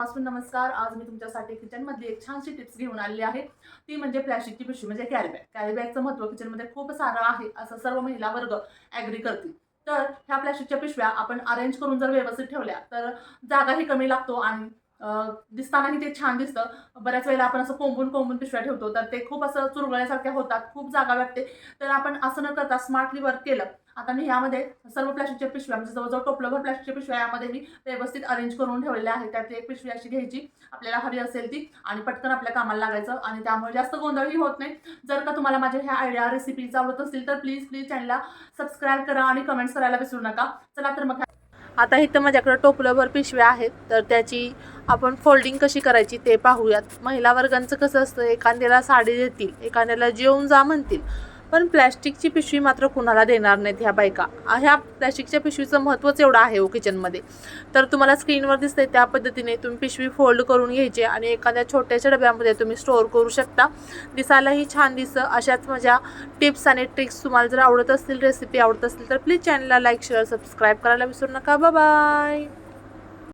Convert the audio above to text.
नमस्कार. आज मी तुमच्यासाठी किचनमधली एक छानशी टिप्स घेऊन आलेली आहे. ती म्हणजे प्लॅस्टिकची पिशवी म्हणजे कॅरीबॅग. कॅरीबॅगचं महत्त्व किचनमध्ये खूप सारं आहे असं सर्व महिला वर्ग ॲग्री करतील. तर ह्या प्लॅस्टिकच्या पिशव्या आपण अरेंज करून जर व्यवस्थित ठेवल्या तर जागाही कमी लागतो आणि दिसतानाही ते छान दिसतं. बऱ्याच वेळेला आपण असं कोंबून कोंबून पिशव्या ठेवतो तर ते खूप असं चुरगळ्यासारख्या होतात खूप जागा वाटते तर आपण असं न करता स्मार्टली वर्क केलं. आता मी ह्यामध्ये सर्व प्लॅस्टिकच्या पिशव्या म्हणजे जवळजवळ टोपलभर प्लॅस्टिकच्या पिशव्या यामध्ये मी व्यवस्थित अरेंज करून ठेवलेल्या आहेत. त्यातली एक पिशवी अशी घ्यायची. आपल्याला हवी असेल ती आणि पटकन आपल्या कामाला लागायचं आणि त्यामुळे जास्त गोंधळही होत नाही. जर का तुम्हाला माझ्या ह्या आयडिया रेसिपीज आवडत असतील तर प्लीज प्लीज चॅनलला सबस्क्राईब करा आणि कमेंट्स करायला विसरू नका. चला तर मग आता इथं माझ्याकडे टोपलंभर पिशव्या आहेत तर त्याची आपण फोल्डिंग कशी करायची ते पाहूयात. महिला वर्गांचं कसं असतं एखाद्याला साडी देतील एखाद्याला जेवून जा म्हणतील पण प्लॅस्टिकची पिशवी मात्र कुणाला देणार नाहीत ह्या बायका. ह्या प्लॅस्टिकच्या पिशवीचं महत्त्वच एवढं आहे हो किचनमध्ये. तर तुम्हाला स्क्रीनवर दिसते त्या पद्धतीने तुम्ही पिशवी फोल्ड करून घ्यायची आणि एखाद्या छोट्याशा डब्यामध्ये तुम्ही स्टोअर करू शकता. दिसायलाही छान दिसं अशाच माझ्या टिप्स आणि ट्रिक्स तुम्हाला जर आवडत असतील रेसिपी आवडत असतील तर प्लीज चॅनलला लाईक शेअर सबस्क्राईब करायला विसरू नका. बाय.